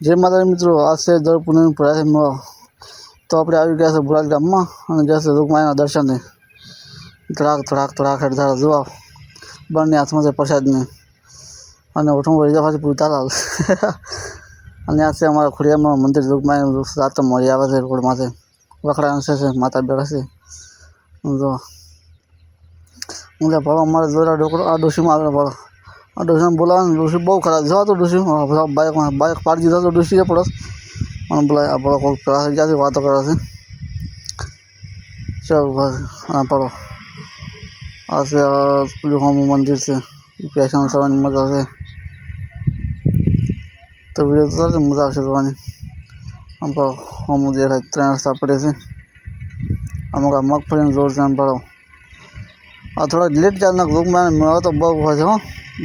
જય માતાજી મિત્રો આ છે દર પૂનમ ભરાય તો આપણે આવી ગયા છે ભુરાજ ગામમાં અને ગયા છે રૂકમાયાના દર્શને ધડાક ધડાક ધડાક હેઠ જોવા બંને હાથમાં છે પ્રસાદને. અને ઓઠું વળી પાછી પૂરતા પૂતાલાલ અને આ છે અમારા ખોડિયામાં મંદિર રૂકમાનું રાત મળી આવે છે રોડમાંથી વખડા છે છે, માતા બેઠા છે. જો હું કે ભાવ અમારે જોરા ડોકરો આ ડોશીમાં આવેલો ભાવ આ ડોશીને બોલાવે ડોશી બહુ ખરાબ જો તો ડોશી બાઇકમાં બાઇક પાડી દીધા તો ડોશી પડો મને બોલાય આ પડો કોઈ પેલા ક્યાંથી વાતો કરે છે ચાલ બસ હા પડો આ છે પેલું હોમું મંદિર છે પેશન થવાની મજા છે તો વીડિયો તો ચાલશે મજા આવશે જોવાની આમ પડો હોમું દેખાય ત્રણ રસ્તા પડે છે અમુક આ મગફળીનું જોર છે આમ પડો આ થોડા લેટ ચાલના ગ્રુપમાં મળવા તો બહુ છે હો.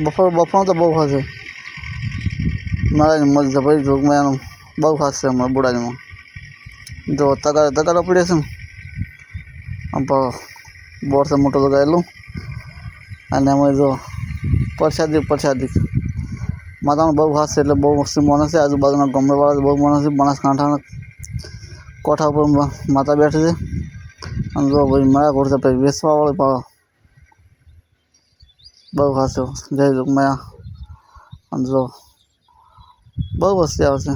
બફર બફોર તો બહુ હશે મારા છે ભાઈ ગ્રુપમાં એનું. બહુ ખાસ છે અમારા બુડાજીમાં. જો તગાર તગાર પડે છે ને, આમ પણ બોર છે મોટો લગાવેલું. અને અમે જો પ્રસાદી પ્રસાદી. માતાનું બહુ ખાસ છે એટલે બહુ મસ્ત માણસ છે. આજુબાજુના ગમેવાળા બહુ માણસ છે. બનાસકાંઠાના કોઠા ઉપર માતા બેઠી છે. અને જો ભાઈ મારા ઘોડ છે ભાઈ વેસવાવાળી પાડો બહુ ખાસ જય લોકમાયા. અને જો, બહુ વસ્તી આવશે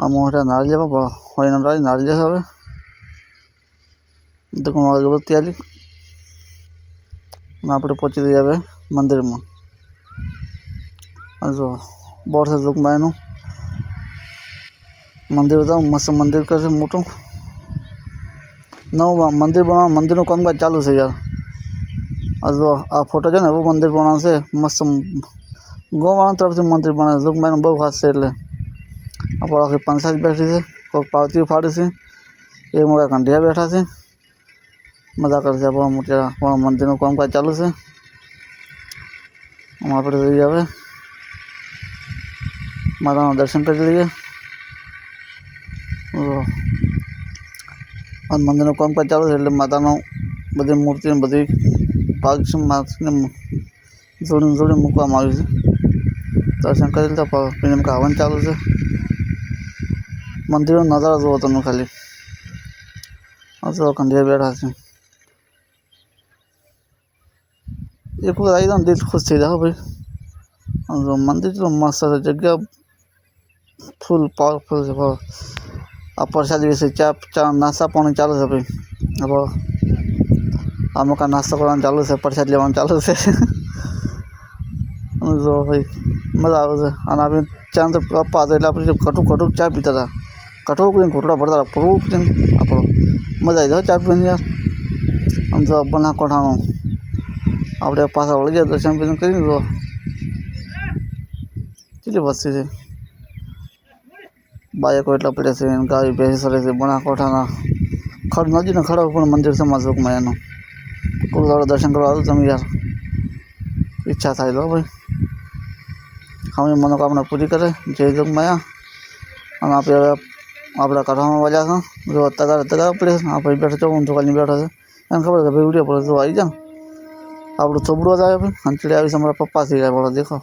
આ મોટા નાળિયેરમાં પણ હોય નાળી નાળિયેર હવે. તો કોણ અગરબત્તી આલી અને આપણે પહોંચી જઈએ હવે મંદિરમાં. અને જો બોર્ડ છે ઝુકમાં એનું મંદિર બતાવું, મસ્ત મંદિર કરશે મોટું. નવું મંદિર બનાવવા મંદિરનું કામકાજ ચાલુ છે યાર. આ જો આ ફોટો છે ને એવું મંદિર બનાવશે મસ્ત ગોવાળા તરફથી મંદિર બનાવે ઝુકમાં બહુ ખાસ છે એટલે આપણે આખી પંચાયત બેઠી છે કોઈ પાવતીઓ ફાડે છે એ મોટા કંઢિયા બેઠા છે મજા કરશે આપણા મોટા આપણા મંદિરનું કામકાજ ચાલુ છે આમ આપણે જઈએ હવે માતાના દર્શન કરી લઈએ આ મંદિરનું કામકાજ ચાલુ છે એટલે માતાનું બધી મૂર્તિ બધી ભાગ માસને જોડે જોડીને મૂકવામાં આવ્યું છે. દર્શન કરી લીધા પ્રેમ હવન ચાલુ છે. મંદિરનો નજારો જોવો તમે ખાલી. જો કંઢિયા બેઠા છે. એક વખત આવી જાવ દિલ ખુશ થઈ જાઓ ભાઈ. મંદિર તો મસ્ત છે, જગ્યા ફૂલ પાવરફુલ છે આ પ્રસાદ વિશે ચા ચા નાસ્તા પાણી ચાલુ છે, ભાઈ. હવે અમુક આ નાસ્તો કરવાનું ચાલુ છે પ્રસાદ લેવાનું ચાલુ છે અને જો ભાઈ મજા આવે છે અને આપણે ચા તો પપ્પા હતા એટલે આપણે કટું કટું ચા પીતા હતા કટું કરીને ઘોટડા ભરતા હતા પૂરું કરીને આપણો મજા આવી જાય ચા પીવાની યાર આમ તો બના કોઠાનું આપણે પાછા વળી ગયા દર્શન બર્શન કરીને તો કેટલી વસ્તી છે બાયકો એટલા પડે છે ગાય ભેંસ સરે છે બના કોઠાના ખડ નદીના ખડા પણ મંદિર છે માસુકમાં એનું ગુરુદ્વારા દર્શન કરવા આવ્યું તમે યાર. ઈચ્છા થાય લો ભાઈ. અમે મનોકામના પૂરી કરે. જય જગ માયા. અને આપણે હવે આપણા કાઢવામાં વાળ્યા છે. જો અત્યારે અત્યારે પડે છે આ ભાઈ બેઠો છો ઊંધો કાલની બેઠો છે. એને ખબર છે ભાઈ ઉડ્યા પડે તો આવી જા આપણું થોબડું જ આવે ભાઈ. હંચડી આવી અમારા પપ્પા ગયા બોલો દેખો.